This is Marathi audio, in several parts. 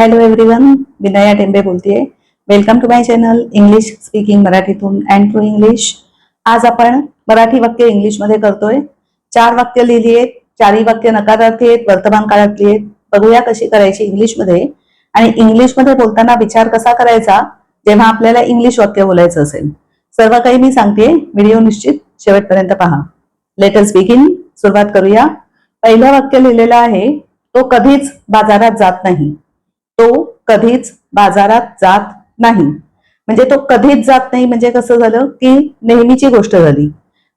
हॅलो एव्हरीवन विनया टेंबे बोलतेय. Welcome to my channel English speaking मराठीतून अँड टू इंग्लिश आज आपण मराठी वाक्य इंग्लिशमध्ये करतोय. चार वाक्य लिहिली आहेत चारही वाक्य नकारार्थी आहेत वर्तमान काळातली आहेत. बघूया कशी करायची इंग्लिशमध्ये आणि इंग्लिशमध्ये बोलताना विचार कसा करायचा जेव्हा आपल्याला इंग्लिश वाक्य बोलायचं असेल. सर्व काही मी सांगते व्हिडिओ निश्चित शेवटपर्यंत पहा. लेटर स्पीकिंग सुरुवात करूया. पहिलं वाक्य लिहिलेलं आहे तो कधीच बाजारात जात नाही. तो कधीच बाजारात जात नाही. म्हणजे तो कधीच जात नाही म्हणजे कसं झालं की नेहमीची गोष्ट झाली.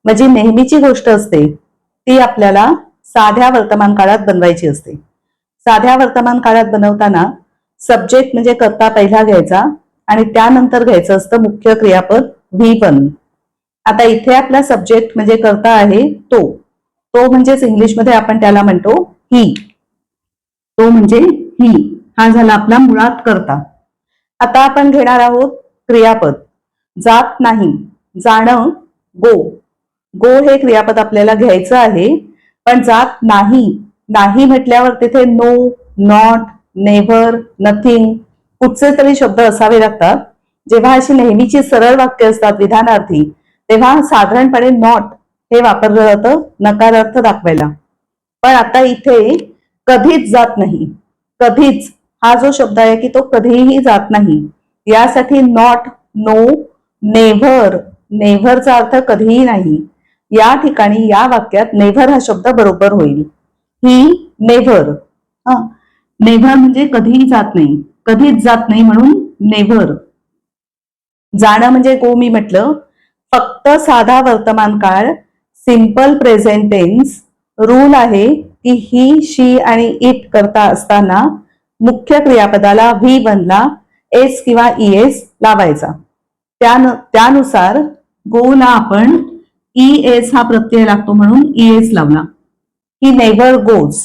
म्हणजे नेहमीची गोष्ट असते ती आपल्याला साध्या वर्तमान काळात बनवायची असते. साध्या वर्तमान काळात बनवताना सब्जेक्ट म्हणजे करता पहिला घ्यायचा आणि त्यानंतर घ्यायचं असतं मुख्य क्रियापद व्ही वन आता इथे आपला सब्जेक्ट म्हणजे करता आहे तो. तो म्हणजेच इंग्लिशमध्ये आपण त्याला म्हणतो ही. तो म्हणजे ही. हा झाला आपला मुळात करता. आता आपण घेणार आहोत क्रियापद. जात नाही जाणं गो. गो हे क्रियापद आपल्याला घ्यायचं आहे पण जात नाही नाही म्हटल्यावर तिथे नो नॉट नेव्हर नथिंग कुठचे तरी शब्द असावे लागतात. जेव्हा अशी नेहमीची सरळ वाक्य असतात विधानार्थी तेव्हा साधारणपणे नॉट हे वापरलं जातं नकारार्थ दाखवायला. पण आता इथे कधीच जात नाही कधीच हा जो शब्द आहे की तो कधीही जात नाही. यासाठी नॉट नो नेव्हर नेव्हरचा अर्थ कधीही नाही. या ठिकाणी या वाक्यात नेव्हर हा शब्द बरोबर होईल. ही नेव्हर हा. नेव्हर म्हणजे कधीही जात नाही. कधीच जात नाही म्हणून नेव्हर जाणं म्हणजे गो मी म्हटलं फक्त साधा वर्तमान काळ सिंपल प्रेझेंट टेन्स रूल आहे की ही शी आणि इट करता असताना मुख्य क्रियापदाला व्ही बनला एस किंवा ई एस लावायचा. त्यान त्यानुसार गोला आपण ई एस हा प्रत्यय लागतो म्हणून ई एस लावला. ही नेव्हर गोज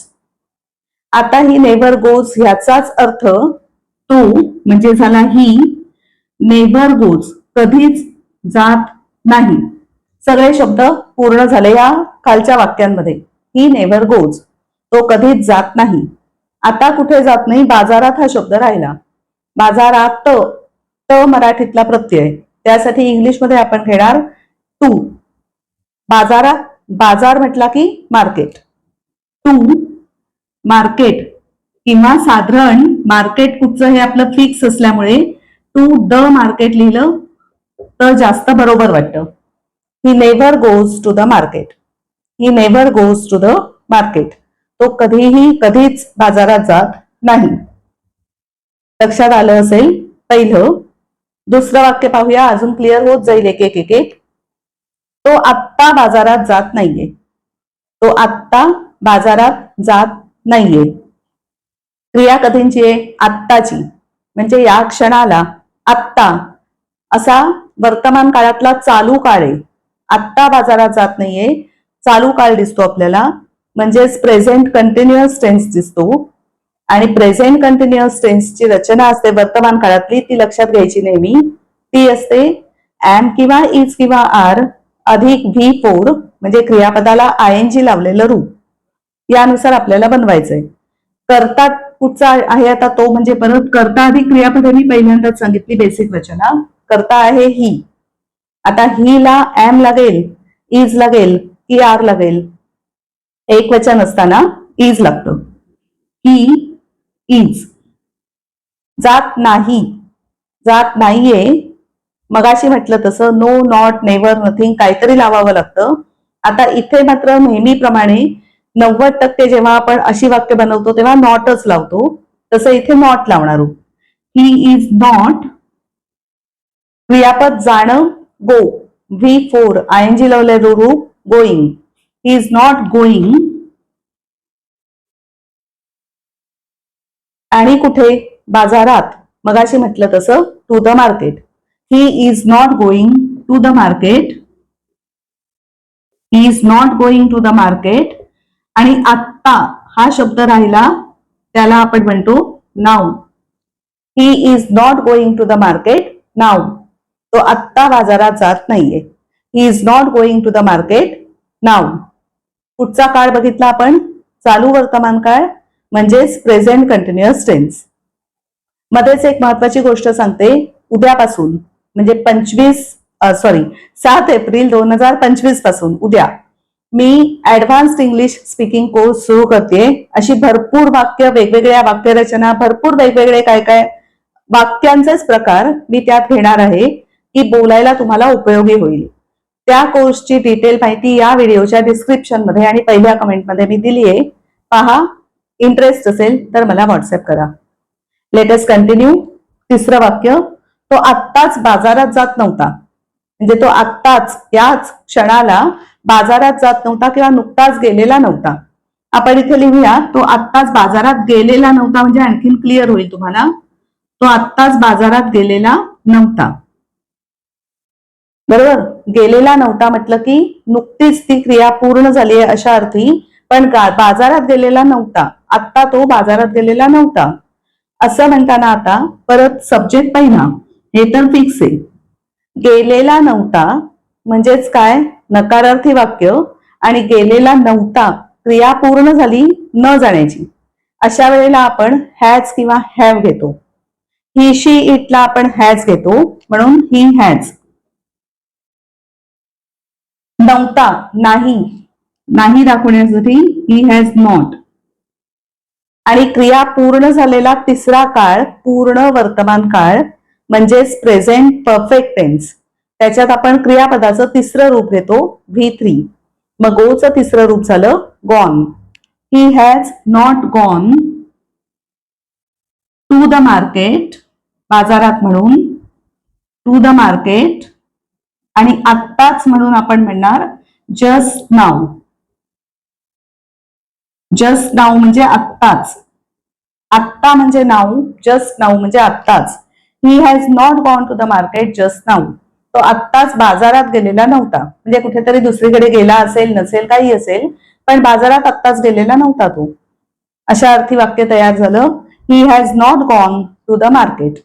आता ही नेव्हर गोज ह्याचाच अर्थ तो म्हणजे झाला ही नेव्हर गोज कधीच जात नाही. सगळे शब्द पूर्ण झाले या खालच्या वाक्यांमध्ये. ही नेव्हर गोज तो कधीच जात नाही. आता कुठे जात नाही बाजारात हा शब्द राहिला. बाजारात त त मराठीतला प्रत्यय. त्यासाठी इंग्लिशमध्ये आपण घेणार टू बाजारात बाजार म्हटला की मार्केट. टू मार्केट किंवा साधारण मार्केट कुठचं हे आपलं फिक्स असल्यामुळे टू द मार्केट लिहिलं तर जास्त बरोबर वाटतं. He never goes to the market he never goes to the market तो कधीही कधीच बाजारात जात नाही. लक्षात आलं असेल? पहिलं दुसरं वाक्य पाहूया अजून क्लिअर होत जाईल एक एक एक तो आत्ता बाजारात जात नाहीये. तो आत्ता बाजारात जात नाहीये. क्रिया कधींची आहे आत्ताची. म्हणजे या क्षणाला आत्ता. असा वर्तमान काळातला चालू काळ आहे. आत्ता बाजारात जात नाहीये. चालू काळ दिसतो आपल्याला. म्हणजेच प्रेझेंट कंटिन्युअस टेन्स दिसतो. आणि प्रेझेंट कंटिन्युअस टेन्सची रचना असते वर्तमान काळातली ती लक्षात घ्यायची नेहमी. ती असते एम किंवा इज किंवा आर अधिक व्ही फोर म्हणजे क्रियापदाला आय एन जी लावलेलं रूप. यानुसार आपल्याला बनवायचंय. करता कुठचा आहे आता तो? म्हणजे परत करता अधिक क्रियापद मी पहिल्यांदाच सांगितली बेसिक रचना. करता आहे ही आता ही ला एम लागेल इज लागेल की आर लागेल? एक वचन असताना इज लागतं. ही इज जात नाही. जात नाहीये. मगाशी म्हटलं तसं नो नॉट नेवर नथिंग काहीतरी लावावं लागतं. आता इथे मात्र नेहमीप्रमाणे नव्वद टक्के जेव्हा आपण अशी वाक्य बनवतो तेव्हा नॉटच लावतो. तसं इथे नॉट लावणार ही इज नॉट. क्रियापद जाणं go. V four. I N G लावलंय रूप गोईंग. Is not नॉट आणि कुठे? बाजारात. मगाशी म्हटलं तसं to the market he is not going to the market he is not going to the market आणि आत्ता हा शब्द राहिला त्याला आपण म्हणतो नाव he is not going to the market नाव तो आत्ता बाजारात जात नाहीये. He is not going to the market नाव पुढचा काळ बघितला आपण. चालू वर्तमान काळ म्हणजेच प्रेझेंट कंटिन्युअस टेन्स मध्येच एक महत्वाची गोष्ट सांगते. उद्यापासून म्हणजे पंचवीस सॉरी सात एप्रिल दोन हजार पंचवीसपासून उद्या. मी ऍडव्हान्स्ड इंग्लिश स्पीकिंग कोर्स सुरू करते अशी भरपूर वाक्य वेगवेगळ्या वाक्यरचना भरपूर वेगवेगळे काय काय वाक्यांचेच प्रकार मी त्यात घेणार आहे की बोलायला तुम्हाला उपयोगी होईल. त्या कोर्सची डिटेल माहिती या व्हिडिओच्या डिस्क्रिप्शनमध्ये आणि पहिल्या कमेंटमध्ये मी दिली आहे. पहा इंटरेस्ट असेल तर मला व्हॉट्सअप करा. लेटेस्ट कंटिन्यू तिसरं वाक्य तो आत्ताच बाजारात जात नव्हता. म्हणजे तो आत्ताच याच क्षणाला बाजारात जात नव्हता किंवा नुकताच गेलेला नव्हता. आपण इथे लिहूया तो आत्ताच बाजारात गेलेला नव्हता म्हणजे आणखीन क्लिअर होईल तुम्हाला. तो आत्ताच बाजारात गेलेला नव्हता. बरोबर? गेलेला नव्हता. म्हटलं की नुकतीच ती क्रिया पूर्ण झाली आहे अशा अर्थी. पण बाजारात गेलेला नव्हता. आत्ता तो बाजारात गेलेला नव्हता. असं म्हणताना आता परत सब्जेक्ट पहिला हे तर फिक्स आहे. गेलेला नव्हता म्हणजेच काय? नकारार्थी वाक्य. आणि गेलेला नव्हता. क्रिया पूर्ण झाली न जाण्याची. अशा वेळेला आपण हॅज किंवा हॅव घेतो. ही शी इटला आपण हॅज घेतो. म्हणून ही हॅज नव्हता नाही. नाही दाखवण्यासाठी ही हॅज नॉट आणि क्रिया पूर्ण झालेला तिसरा काळ पूर्ण वर्तमान काळ म्हणजेच प्रेझेंट परफेक्ट टेन्स त्याच्यात आपण क्रियापदाचं तिसरं रूप घेतो व्ही थ्री मग गोचं तिसरं रूप झालं gone he has not gone to the market बाजारात म्हणून टू द मार्केट आणि आत्ताच म्हणून आपण म्हणणार जस्ट नाव जस्ट नाव म्हणजे आत्ताच. आत्ता म्हणजे नाव जस्ट नाव म्हणजे आत्ताच. He has not gone to the market just नाव तो आत्ताच बाजारात गेलेला नव्हता. म्हणजे कुठेतरी दुसरीकडे गेला असेल नसेल काही असेल पण बाजारात आत्ताच गेलेला नव्हता तो. अशा अर्थी वाक्य तयार झालं. He has not gone to the market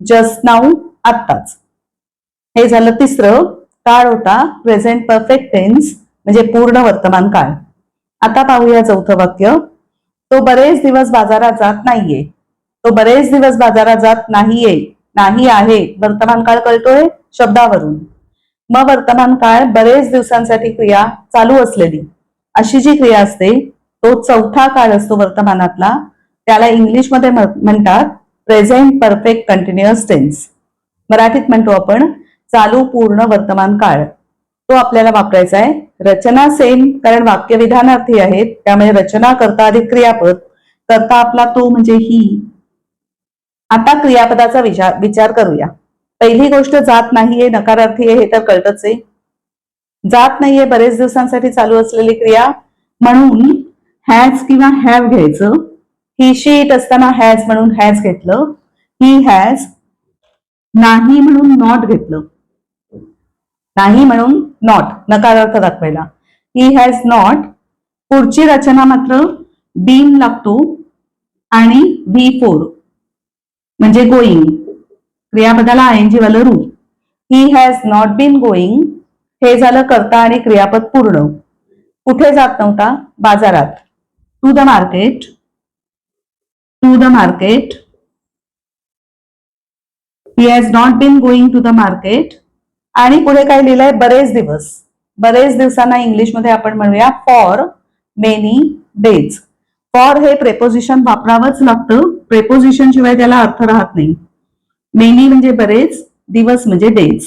just नाव आत्ताच. हे झालं तिसरं काळ होता प्रेझेंट परफेक्ट टेन्स म्हणजे पूर्ण वर्तमान काळ. आता पाहूया चौथं वाक्य. तो बरेच दिवस बाजारात जात नाहीये. तो बरेच दिवस बाजारात जात नाहीये. नाही आहे. वर्तमान काळ कळतोय? शब्दावरून. मग वर्तमान काळ बरेच दिवसांसाठी क्रिया चालू असलेली. अशी जी क्रिया असते तो चौथा काळ असतो वर्तमानातला. त्याला इंग्लिशमध्ये म्हणतात प्रेझेंट परफेक्ट कंटिन्युअस टेन्स मराठीत म्हणतो आपण चालू पूर्ण वर्तमान काळ. तो आपल्याला वापरायचा आहे. रचना सेम कारण वाक्य विधानार्थी आहेत. त्यामुळे रचना करता अधिक क्रियापद. करता आपला तो म्हणजे ही. आता क्रियापदाचा विचार विचार करूया. पहिली गोष्ट जात नाहीये नकारार्थी आहे हे तर कळतच आहे. जात नाहीये बरेच दिवसांसाठी चालू असलेली क्रिया. म्हणून हॅज किंवा हॅव घ्यायचं. ही शीट असताना हॅज म्हणून हॅज घेतलं. ही हॅज नाही म्हणून नॉट घेतलं. नाही म्हणून नॉट नकारार्थ दाखवायला. ही हॅज नॉट पुढची रचना मात्र बीन लागतो आणि बी फोर म्हणजे गोईंग क्रियापदाला आयएनजी वालं रू he has not been going हे झालं करता आणि क्रियापद पूर्ण. कुठे जात नव्हता? बाजारात. To the market to the market he has not been going to the market आणि पुढे काय लिहिलंय? बरेच दिवस. बरेच दिवसांना इंग्लिशमध्ये आपण म्हणूया फॉर मेनी डेज फॉर हे प्रेपोजिशन वापरावंच लागतं. प्रेपोजिशन शिवाय त्याला अर्थ राहत नाही. मेनी म्हणजे बरेच दिवस म्हणजे डेज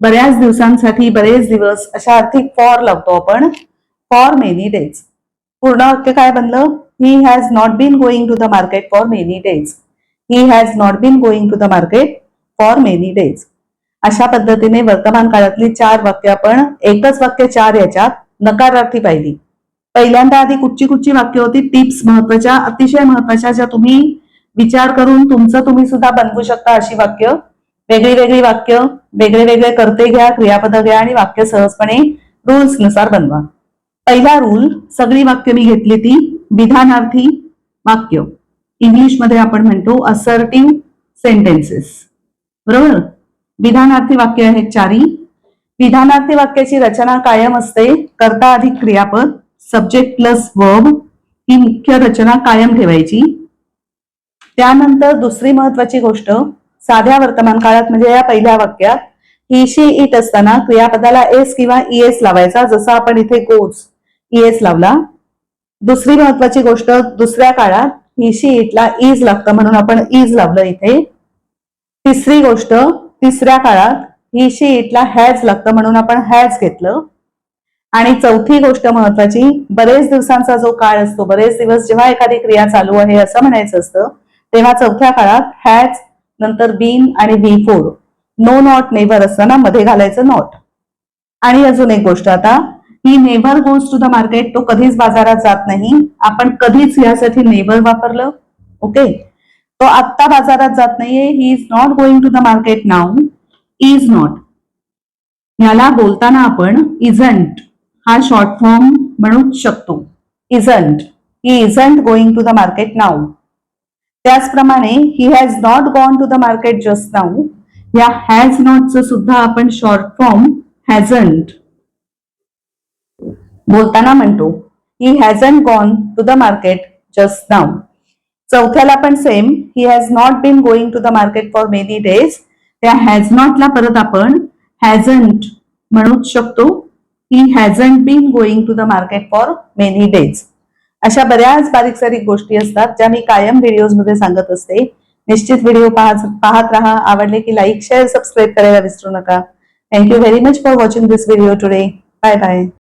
बऱ्याच दिवसांसाठी बरेच दिवस अशा अर्थी फॉर लावतो आपण. फॉर मेनी डेज पूर्ण वाक्य काय बनलं? He has not been going to the market for many days he has not been going to the market for many days अशा पद्धतीने वर्तमान काळातली चार वाक्य आपण एकच वाक्य चार याच्यात नकारार्थी पाहिली. पहिल्यांदा आधी कुठची कुठची वाक्य होती? टिप्स महत्त्वाच्या अतिशय महत्त्वाच्या ज्या तुम्ही विचार करून तुमचं तुम्ही सुद्धा बनवू शकता अशी वाक्य. वेगळी वेगळी वाक्य वेगळे वेगळे करते घ्या क्रियापद घ्या आणि वाक्य सहजपणे रूल्सनुसार बनवा. पहिला रूल सगळी वाक्य मी घेतली ती विधानार्थी वाक्य. इंग्लिशमध्ये आपण म्हणतो असर्टिव्ह सेंटेन्सेस बरोबर? विधानार्थी वाक्य आहेत चारी. विधानार्थी वाक्याची रचना कायम असते. करता अधिक क्रियापद. सब्जेक्ट प्लस वर्ब ही मुख्य रचना कायम ठेवायची. त्यानंतर दुसरी महत्वाची गोष्ट साध्या वर्तमान काळात म्हणजे या पहिल्या वाक्यात ही शी इट असताना क्रियापदाला एस किंवा ईएस लावायचा. जसं आपण इथे गोज ईएस लावला. दुसरी महत्वाची गोष्ट दुसऱ्या काळात ही शी इटला इज लागतं म्हणून आपण इज लावलं इथे. तिसरी गोष्ट तिसऱ्या काळात ही शी इटला हॅज लागतं म्हणून आपण हॅज घेतलं. आणि चौथी गोष्ट महत्वाची बरेच दिवसांचा जो काळ असतो बरेच दिवस जेव्हा एखादी क्रिया चालू आहे असं म्हणायचं असतं तेव्हा चौथ्या काळात हॅज नंतर बीन आणि B four. No not never असताना मध्ये घालायचं नॉट. आणि अजून एक गोष्ट आता he never goes to the market तो कधीच बाजारात जात नाही. आपण कधीच यासाठी नेव्हर वापरलं? ओके? तो आत्ता बाजारात जात नाहीये. He is not going to the market now is not ह्याला बोलताना आपण इजंट हा शॉर्ट फॉर्म म्हणू शकतो. Isn't he isn't going to the market now त्याचप्रमाणे he has not gone to the market just now या हॅज नॉटचं सुद्धा आपण शॉर्ट फॉर्म हॅझंट बोलताना म्हणतो he hasn't gone to the market just now चौथ्याला पण same he has not been going to the market for many days त्या हॅज नॉटला परत आपण हॅझंट म्हणूच शकतो. He hasn't been going to the market for many days अशा बऱ्याच बारीक सारीक गोष्टी असतात ज्या मी कायम व्हिडिओजमध्ये सांगत असते. निश्चित व्हिडिओ पाहत पाहत राहा. आवडले की लाईक शेअर सबस्क्राईब करायला विसरू नका. Thank you very much for watching this video today bye bye